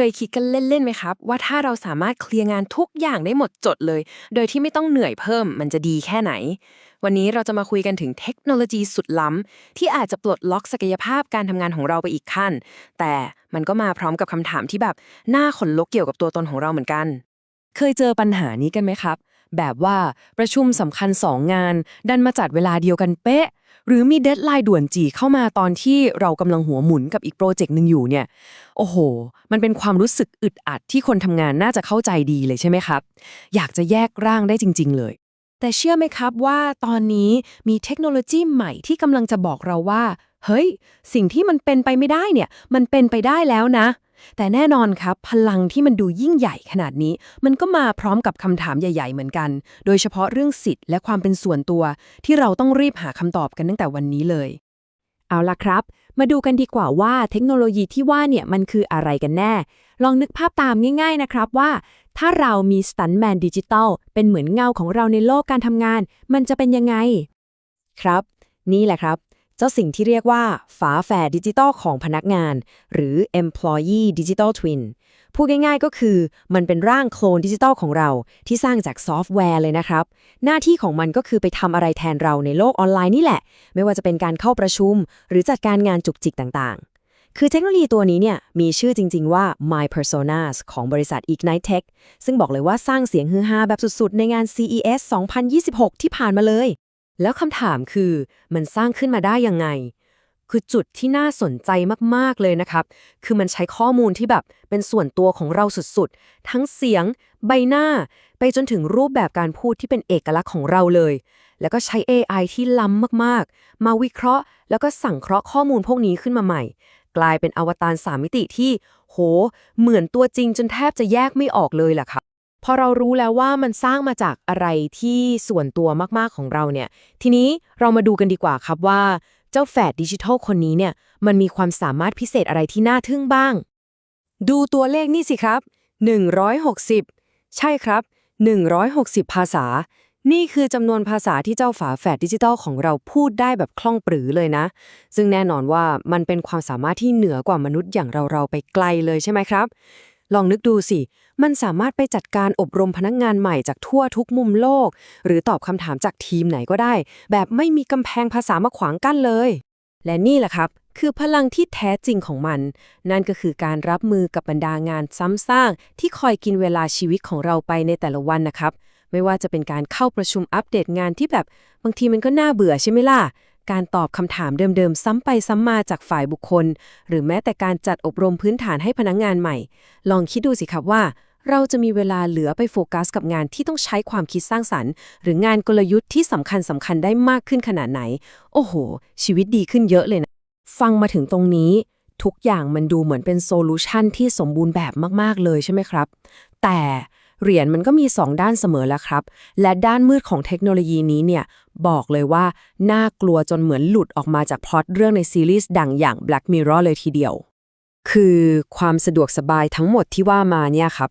เคยคิดกันเล่นๆไหมครับ ว่าถ้าเราสามารถเคลียร์งานทุกอย่างได้หมดจดเลย โดยที่ไม่ต้องเหนื่อยเพิ่มมันจะดีแค่ไหน วันนี้เราจะมาคุยกันถึงเทคโนโลยีสุดล้ำ ที่อาจจะปลดล็อกศักยภาพการทำงานของเราไปอีกขั้น แต่มันก็มาพร้อมกับคำถามที่แบบน่าขนลุกเกี่ยวกับตัวตนของเราเหมือนกัน เคยเจอปัญหานี้กันไหมครับ แบบว่าประชุมสำคัญสองงาน ดันมาจัดเวลาเดียวกันเป๊ะ หรือมีเดทไลน์ด่วนจีเข้ามาตอนที่เรากำลังหัวหมุนกับอีกโปรเจกต์หนึ่งอยู่เนี่ย โอ้โห มันเป็นความรู้สึกอึดอัดที่คนทำงานน่าจะเข้าใจดีเลยใช่ไหมครับ อยากจะแยกร่างได้จริง ๆ เลย แต่เชื่อไหมครับว่าตอนนี้มีเทคโนโลยีใหม่ที่กำลังจะบอกเราว่า เฮ้ย สิ่งที่มันเป็นไปไม่ได้เนี่ย มันเป็นไปได้แล้วนะ แต่แน่นอนครับ พลังที่มันดูยิ่งใหญ่ขนาดนี้ มันก็มาพร้อมกับคำถามใหญ่ ๆ เหมือนกัน โดยเฉพาะเรื่องสิทธิ์และความเป็นส่วนตัว ที่เราต้องรีบหาคำตอบกันตั้งแต่วันนี้เลย เอาล่ะครับ มาดูกันดีกว่าว่าเทคโนโลยีที่ว่าเนี่ยมันคืออะไรกันแน่ ลองนึกภาพตามง่าย ๆ นะครับว่า ถ้าเรามีสตันแมนดิจิตอลเป็นเหมือนเงาของเราในโลกการทำงาน มันจะเป็นยังไง ครับ นี่แหละครับ เจ้าสิ่งที่เรียกว่าฝาแฝดดิจิตอลของพนักงาน หรือ employee digital twin พูดง่ายๆก็คือ มันเป็นร่างโคลนดิจิตอลของเราที่สร้างจากซอฟต์แวร์เลยนะครับ หน้าที่ของมันก็คือไปทำอะไรแทนเราในโลกออนไลน์นี่แหละ ไม่ว่าจะเป็นการเข้าประชุม หรือจัดการงานจุกจิกต่างๆคือเทคโนโลยีตัวนี้เนี่ยมีชื่อจริง ๆ ว่า My Personas ของบริษัท Ignite Tech ซึ่งบอกเลยว่าสร้างเสียงฮือฮาแบบสุด ๆ ในงาน CES 2026 ที่ผ่านมาเลย แล้วคำถามคือมันสร้างขึ้นมาได้ยังไง คือจุดที่น่าสนใจมากๆเลยนะครับ คือมันใช้ข้อมูลที่แบบเป็นส่วนตัวของเราสุดๆ ทั้งเสียง ใบหน้า ไปจนถึงรูปแบบการพูดที่เป็นเอกลักษณ์ของเราเลย แล้วก็ใช้ AI ที่ล้ำมากๆ มาวิเคราะห์ แล้วก็สั่งเคราะห์ข้อมูลพวกนี้ขึ้นมาใหม่ กลายเป็นอวตารสามมิติที่ โห เหมือนตัวจริงจนแทบจะแยกไม่ออกเลยล่ะครับ พอเรารู้แล้วว่ามันสร้างมาจากอะไรที่ส่วนตัวมากๆของเราเนี่ย ทีนี้เรามาดูกันดีกว่าครับว่า เจ้าแฝดดิจิทัลคนนี้เนี่ย มันมีความสามารถพิเศษอะไรที่น่าทึ่งบ้าง ดูตัวเลขนี่สิครับ 160 ใช่ครับ 160 ภาษา นี่คือจำนวนภาษาที่เจ้าฝาแฝดดิจิทัลของเราพูดได้แบบคล่องปรือเลยนะ ซึ่งแน่นอนว่ามันเป็นความสามารถที่เหนือกว่ามนุษย์อย่างเราๆไปไกลเลยใช่ไหมครับ ลองนึกดูสิ มันสามารถไปจัดการอบรมพนักงานใหม่จากทั่วทุกมุมโลก หรือตอบคำถามจากทีมไหนก็ได้ แบบไม่มีกำแพงภาษามาขวางกั้นเลย และนี่แหละครับ คือพลังที่แท้จริงของมัน นั่นก็คือการรับมือกับบรรดางานซ้ำซากที่คอยกินเวลาชีวิตของเราไปในแต่ละวันนะครับ ไม่ว่าจะเป็นการเข้าประชุมอัปเดตงานที่แบบบางทีมันก็น่าเบื่อใช่ไหมล่ะ การตอบคำถามเดิมๆ ซ้ำไปซ้ำมาจากฝ่ายบุคคล หรือแม้แต่การจัดอบรมพื้นฐานให้พนักงงานใหม่ ลองคิดดูสิครับว่า เราจะมีเวลาเหลือไปโฟกัสกับงานที่ต้องใช้ความคิดสร้างสรรค์ หรืองานกลยุทธ์ที่สำคัญสำคัญได้มากขึ้นขนาดไหน โอ้โห ชีวิตดีขึ้นเยอะเลยนะ ฟังมาถึงตรงนี้ ทุกอย่างมันดูเหมือนเป็นโซลูชันที่สมบูรณ์แบบมากๆเลยใช่ไหมครับ แต่ เหรียญมันก็มี 2 ด้านเสมอแล้วครับ และด้านมืดของเทคโนโลยีนี้เนี่ย บอกเลยว่า น่ากลัวจนเหมือนหลุดออกมาจากพล็อตเรื่องในซีรีส์ดังอย่าง Black Mirror เลยทีเดียว คือความสะดวกสบายทั้งหมดที่ว่ามาเนี่ยครับ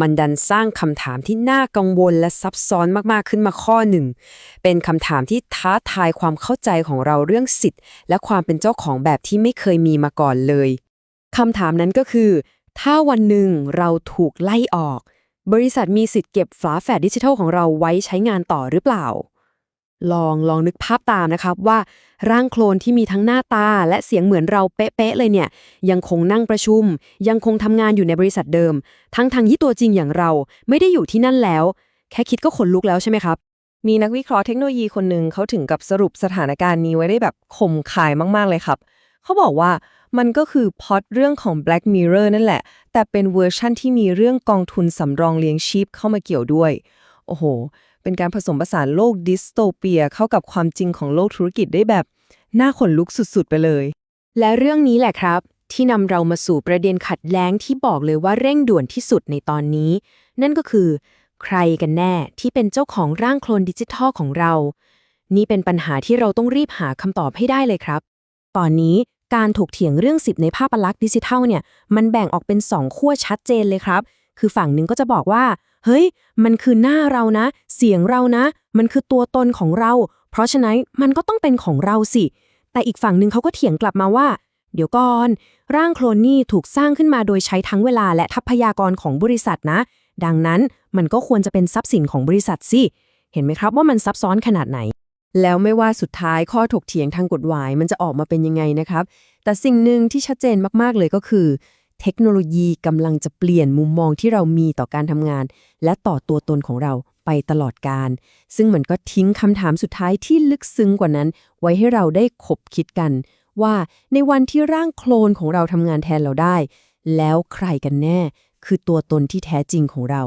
มันดันสร้างคำถามที่น่ากังวลและซับซ้อนมากๆขึ้นมาข้อหนึ่ง เป็นคำถามที่ท้าทายความเข้าใจของเราเรื่องสิทธิ์ และความเป็นเจ้าของแบบที่ไม่เคยมีมาก่อนเลยคำถามนั้นก็คือ ถ้าวันหนึ่งเราถูกไล่ออก บริษัทมีสิทธิ์เก็บฝาแฝดดิจิทัลของเราไว้ใช้งานต่อหรือเปล่า ลองลองนึกภาพตามนะครับว่าร่างโคลนที่มีทั้งหน้าตาและเสียงเหมือนเราเป๊ะๆเลยเนี่ย ยังคงนั่งประชุม ยังคงทำงานอยู่ในบริษัทเดิม ทั้งทางที่ตัวจริงอย่างเราไม่ได้อยู่ที่นั่นแล้ว แค่คิดก็ขนลุกแล้วใช่ไหมครับ มีนักวิเคราะห์เทคโนโลยีคนหนึ่งเขาถึงกับสรุปสถานการณ์นี้ไว้ได้แบบคมคายมากๆเลยครับ เขาบอกว่ามันก็คือพอตเรื่องของ Black Mirror นั่นแหละ แต่เป็นเวอร์ชั่นที่มีเรื่องกองทุนสำรองเลี้ยงชีพเข้ามาเกี่ยวด้วย โอ้โห เป็นการผสมผสานโลกดิสโทเปียเข้ากับความจริงของโลกธุรกิจได้แบบน่าขนลุกสุดๆ ไปเลย และเรื่องนี้แหละครับ ที่นำเรามาสู่ประเด็นขัดแย้งที่บอกเลยว่าเร่งด่วนที่สุดในตอนนี้ นั่นก็คือ ใครกันแน่ที่เป็นเจ้าของร่างโคลนดิจิทัลของเรา นี่เป็นปัญหาที่เราต้องรีบหาคำตอบให้ได้เลยครับ ตอนนี้ การถกเถียงเรื่องสิทธิในภาพลักษณ์ดิจิทัลเนี่ยมันแบ่งออกเป็นสองขั้วชัดเจนเลยครับ คือฝั่งหนึ่งก็จะบอกว่า เฮ้ย มันคือหน้าเรานะ เสียงเรานะ มันคือตัวตนของเรา เพราะฉะนั้นมันก็ต้องเป็นของเราสิ แต่อีกฝั่งหนึ่งเขาก็เถียงกลับมาว่า เดี๋ยวก่อน ร่างโคลนนี่ถูกสร้างขึ้นมาโดยใช้ทั้งเวลาและทรัพยากรของบริษัทนะ ดังนั้นมันก็ควรจะเป็นทรัพย์สินของบริษัทสิเห็นไหมครับว่ามันซับซ้อนขนาดไหน แล้วไม่ว่าสุดท้ายข้อถกเถียงทางกฎหมายมันจะออกมาเป็นยังไงนะครับ แต่สิ่งหนึ่งที่ชัดเจนมากๆเลยก็คือ เทคโนโลยีกำลังจะเปลี่ยนมุมมองที่เรามีต่อการทำงาน และต่อตัวตนของเราไปตลอดการ ซึ่งมันก็ทิ้งคำถามสุดท้ายที่ลึกซึ้งกว่านั้น ไว้ให้เราได้คบคิดกัน ว่าในวันที่ร่างโคลนของเราทำงานแทนเราได้ แล้วใครกันแน่ คือตัวตนที่แท้จริงของเรา